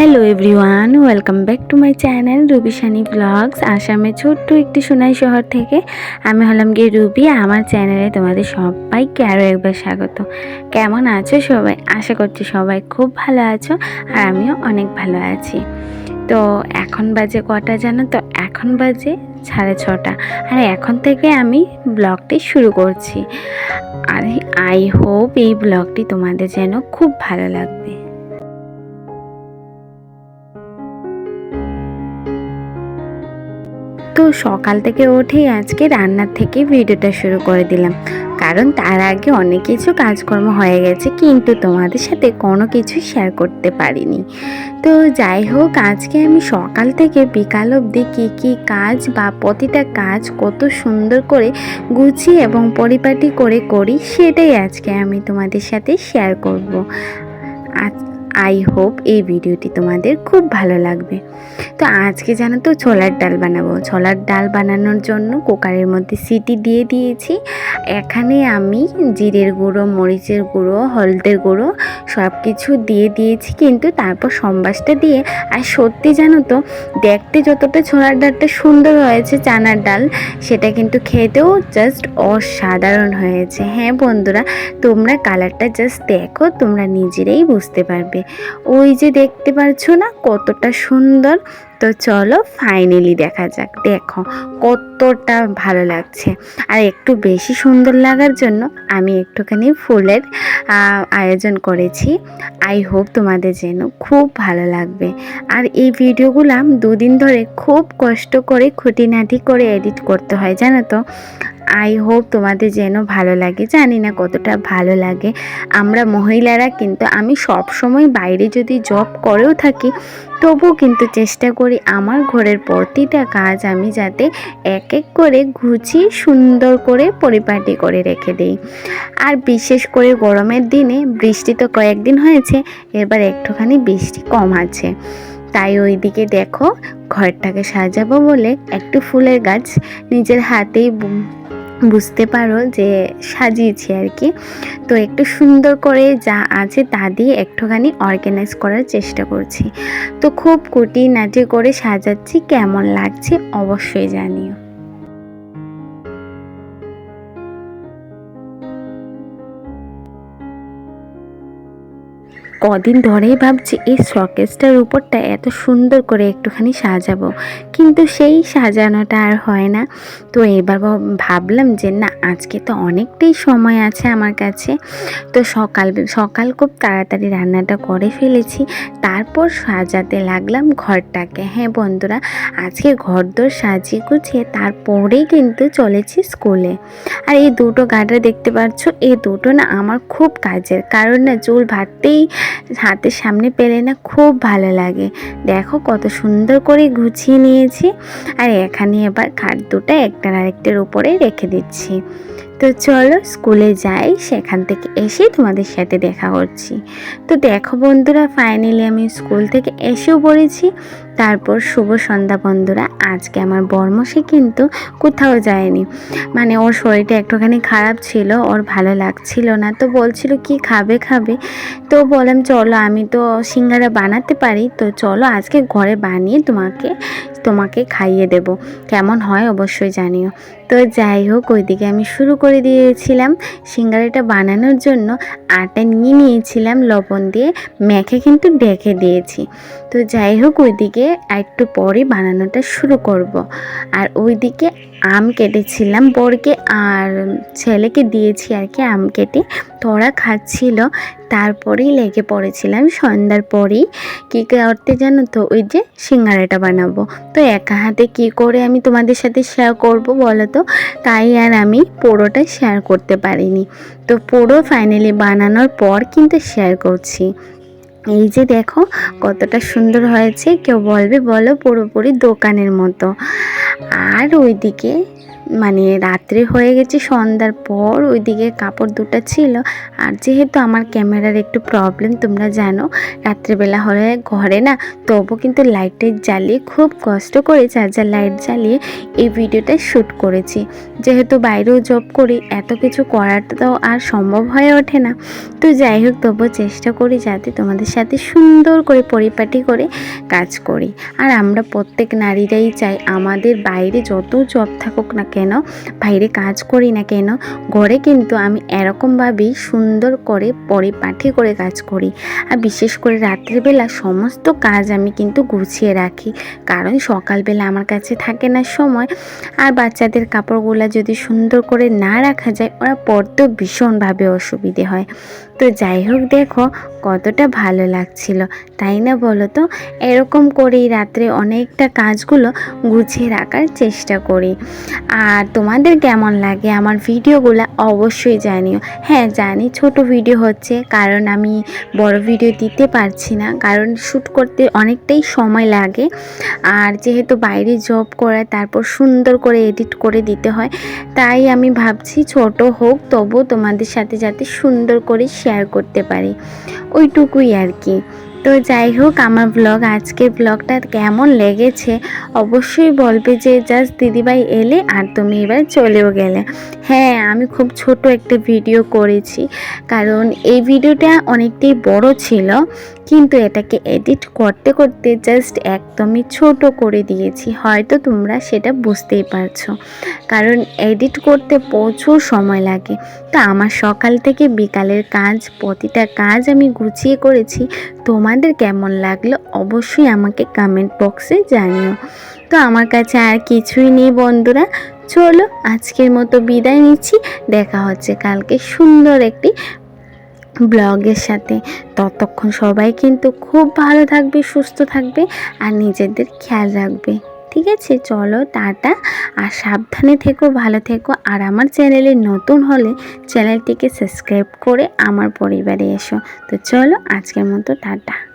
Hello everyone welcome back to my channel Ruby Sunny vlogs আসামের ছোট্ট একটি সোনাই শহর থেকে আমি হলাম গিয়ে রুবি আমার চ্যানেলে তোমাদের সবাইকে আরও একবার স্বাগত। কেমন আছো সবাই? আশা করছি সবাই খুব ভালো আছো আর আমিও অনেক ভালো আছি। তো এখন বাজে কটা জানো তো? এখন বাজে সাড়ে ছটা। আর এখন থেকে আমি ব্লগটি শুরু করছি। আর আই হোপ এই ব্লগটি তোমাদের যেন খুব ভালো লাগবে। তো সকাল থেকে উঠেই আজকে রান্নার থেকে ভিডিওটা শুরু করে দিলাম। কারণ তার আগে অনেক কিছু কাজকর্ম হয়ে গেছে, কিন্তু তোমাদের সাথে কোনো কিছু শেয়ার করতে পারিনি। তো যাই হোক, আজকে আমি সকাল থেকে বিকাল অবধি কী কী কাজ বা প্রতিটা কাজ কত সুন্দর করে গুছিয়ে এবং পরিপাটি করে করি, সেটাই আজকে আমি তোমাদের সাথে শেয়ার করব। আজ আই হোপ এই ভিডিওটি তোমাদের খুব ভালো লাগবে। তো আজকে জানো তো ছোলার ডাল বানাবো। ছোলার ডাল বানানোর জন্য কুকারের মধ্যে সিটি দিয়ে দিয়েছি। এখানে আমি জিরের গুঁড়ো, মরিচের গুঁড়ো, হলদের গুঁড়ো সব কিছু দিয়ে দিয়েছি। কিন্তু তারপর সম্বাসটা দিয়ে, আর সত্যি জানো তো, দেখতে যতটা ছোলার ডালটা সুন্দর হয়েছে চানার ডাল, সেটা কিন্তু খেতেও জাস্ট অসাধারণ হয়েছে। হ্যাঁ বন্ধুরা, তোমরা কালারটা জাস্ট দেখো, তোমরা নিজেরাই বুঝতে পারবে। ওই যে দেখতে পারছ না, কতটা সুন্দর। তো চলো ফাইনালি দেখা যাক, দেখো কতটা ভালো লাগছে। আর একটু বেশি সুন্দর লাগার জন্য আমি একটুখানি ফুলের আয়োজন করেছি। আই হোপ তোমাদের যেন খুব ভালো লাগবে। আর এই ভিডিওগুলো দুদিন ধরে খুব কষ্ট করে খুঁটিনাটি করে এডিট করতে হয়, জানো তো? আই হোপ তোমাদের যেন ভালো লাগে। জানি না কতটা ভালো লাগে। আমরা মহিলারা কিন্তু আমি সব সময় বাইরে যদি জব করেও থাকি, তবুও কিন্তু চেষ্টা করি আমার ঘরের প্রতিটা কাজ আমি যাতে এক এক করে গুছিয়ে সুন্দর করে পরিপাটি করে রেখে দিই। আর বিশেষ করে গরমের দিনে বৃষ্টি তো কয়েকদিন হয়েছে, এবার একটুখানি বৃষ্টি কম আছে। তাই ওইদিকে দেখো, ঘরটাকে সাজাবো বলে একটু ফুলের গাছ নিজের হাতেই বুঝতে পারো যে সাজিয়েছি আর কি। তো একটু সুন্দর করে যা আছে তা দিয়ে একটুখানি অর্গানাইজ করার চেষ্টা করছি। তো খুব কুটি নাটি করে সাজাচ্ছি, কেমন লাগছে অবশ্যই জানিও। কদিন ধরেই ভাবছি এই শকেসটার উপরটা এত সুন্দর করে একটুখানি সাজাবো। কিন্তু সেই সাজানোটা আর হয় না। তো এবার ভাবলাম যে না, আজকে তো অনেকটাই সময় আছে আমার কাছে। তো সকাল সকাল খুব তাড়াতাড়ি রান্নাটা করে ফেলেছি। তারপর সাজাতে লাগলাম ঘরটাকে। হ্যাঁ বন্ধুরা, আজকে ঘরদোর সাজিয়ে গুছিয়ে তারপরেই কিন্তু চলেছি স্কুলে। আর এই দুটো গাডার দেখতে পাচ্ছ, এই দুটো না আমার খুব কাজের। কারণ না, চুল ভাততেই হাতের সামনে পেলে না খুব ভালো লাগে। দেখো কত সুন্দর করে গুছিয়ে নিয়েছি। আর এখানে এবার খাট দুটো একটার আরেকটার উপরে রেখে দিচ্ছি। তো চলো স্কুলে যাই, সেখান থেকে এসে তোমাদের সাথে দেখা করছি। তো দেখো বন্ধুরা ফাইনালি আমি স্কুল থেকে এসেও পড়েছি। তারপর শুভ সন্ধ্যা বন্ধুরা। আজকে আমার বর্মসে কিন্তু কোথাও যায়নি। মানে ওর শরীরটা একটুখানি খারাপ ছিল, ওর ভালো লাগছিল না। তো বলছিল, কি খাবে খাবে? তো বললাম, চলো, আমি তো সিঙ্গারা বানাতে পারি। তো চলো, আজকে ঘরে বানিয়ে তোমাকে তোমাকে খাইয়ে দেব। কেমন হয় অবশ্যই জানিও। তো যাই হোক, ওইদিকে আমি শুরু করে দিয়েছিলাম সিঙ্গারাটা বানানোর জন্য। আটা নিয়ে নিয়েছিলাম, লবণ দিয়ে। মেখে কিন্তু ডেকে দিয়েছি। তো যাই হোক, ওইদিকে একটু পরে বানানোটা শুরু করব। আর ওইদিকে আম কেটেছিলাম, বরকে আর ছেলেকে দিয়েছি আর কি আম কেটে। তোরা খাচ্ছিল, তারপরেই লেগে পড়েছিলাম। সন্ধ্যার পরেই কী করতে জানো তো, ওই যে সিঙ্গারাটা বানাবো। তো একা হাতে কী করে আমি তোমাদের সাথে শেয়ার করব বলো তো? তাই আর আমি পুরোটা শেয়ার করতে পারিনি। তো পুরো ফাইনালি বানানোর পর কিন্তু শেয়ার করছি। এই যে দেখো কতটা সুন্দর হয়েছে। কেউ বলবে বলো পুরোপুরি দোকানের মতো। আর ওইদিকে মানে রাত্রে হয়ে গেছে, সন্ধ্যার পর ওইদিকে কাপড় দুটো ছিল। আর যেহেতু আমার ক্যামেরার একটু প্রবলেম তোমরা জানো, রাত্রেবেলা হলে ঘরে না, তবু কিন্তু লাইট টাইট জ্বালিয়ে খুব কষ্ট করে চার্জার লাইট জ্বালিয়ে এই ভিডিওটা শ্যুট করেছি। যেহেতু বাইরেও জব করি, এত কিছু করাটা তো আর সম্ভব হয়ে ওঠে না। তো যাই হোক, তবু চেষ্টা করি যাতে তোমাদের সাথে সুন্দর করে পরিপাটি করে কাজ করি। আর আমরা প্রত্যেক নারীরাই চাই আমাদের বাইরে যত জব থাকুক না কেন? বাইরে কাজ করি না কেন? ঘরে কিন্তু আমি এরকমভাবেই সুন্দর করে পরিপাটি করে কাজ করি। আর বিশেষ করে রাত্রিবেলা সমস্ত কাজ আমি কিন্তু গুছিয়ে রাখি। কারণ সকালবেলা আমার কাছে থাকে না সময়। আর বাচ্চাদের কাপড়গুলো যদি সুন্দর করে না রাখা যায়, ওরা পরতেও ভীষণভাবে অসুবিধে হয়। তো যাই হোক দেখো, কতটা ভালো লাগছিল, তাই না বলো তো? এরকম করেই রাত্রে অনেকটা কাজগুলো গুছিয়ে রাখার চেষ্টা করি। আর তোমাদের কেমন লাগে আমার ভিডিওগুলো অবশ্যই জানিও। হ্যাঁ জানি ছোট ভিডিও হচ্ছে, কারণ আমি বড় ভিডিও দিতে পারছি না, কারণ শ্যুট করতে অনেকটাই সময় লাগে। আর যেহেতু বাইরে জব করে, তারপর সুন্দর করে এডিট করে দিতে হয়, তাই আমি ভাবছি ছোট হোক তবু তোমাদের সাথে যাতে সুন্দর করে শেয়ার করতে পারি। ওইটুকুই আর কি। তো যাই হোক, আমার ব্লগ আজকে ব্লগটা কেমন লেগেছে অবশ্যই বলবে যে জাস্ট দিদিভাই এলে আর তুমি এবার চলেও গেলে। হ্যাঁ আমি খুব ছোট একটা ভিডিও করেছি, কারণ এই ভিডিওটা অনেকটাই বড় ছিল। কিন্তু এটাকে এডিট করতে করতে জাস্ট একদমই ছোট করে দিয়েছি। হয়তো তোমরা সেটা বুঝতেই পারছ। কারণ এডিট করতে প্রচুর সময় লাগে। তো আমার সকাল থেকে বিকালের কাজ, প্রতিটা কাজ আমি গুছিয়ে করেছি। তোমাদের কেমন লাগল অবশ্যই আমাকে কমেন্ট বক্সে জানিও। তো আমার কাছে আর কিছুই নেই বন্ধুরা। চলো আজকের মতো বিদায় নিচ্ছি। দেখা হচ্ছে কালকে সুন্দর একটি ব্লগের সাথে। ততক্ষণ সবাই কিন্তু খুব ভালো থাকবে, সুস্থ থাকবে আর নিজেদের খেয়াল রাখবে। ঠিক আছে? চলো, টাটা। আর সাবধানে থেকো, ভালো থেকো। আর আমার চ্যানেলে নতুন হলে চ্যানেলটিকে সাবস্ক্রাইব করে আমার পরিবারে এসো। তো চলো, আজকের মতো টাটা।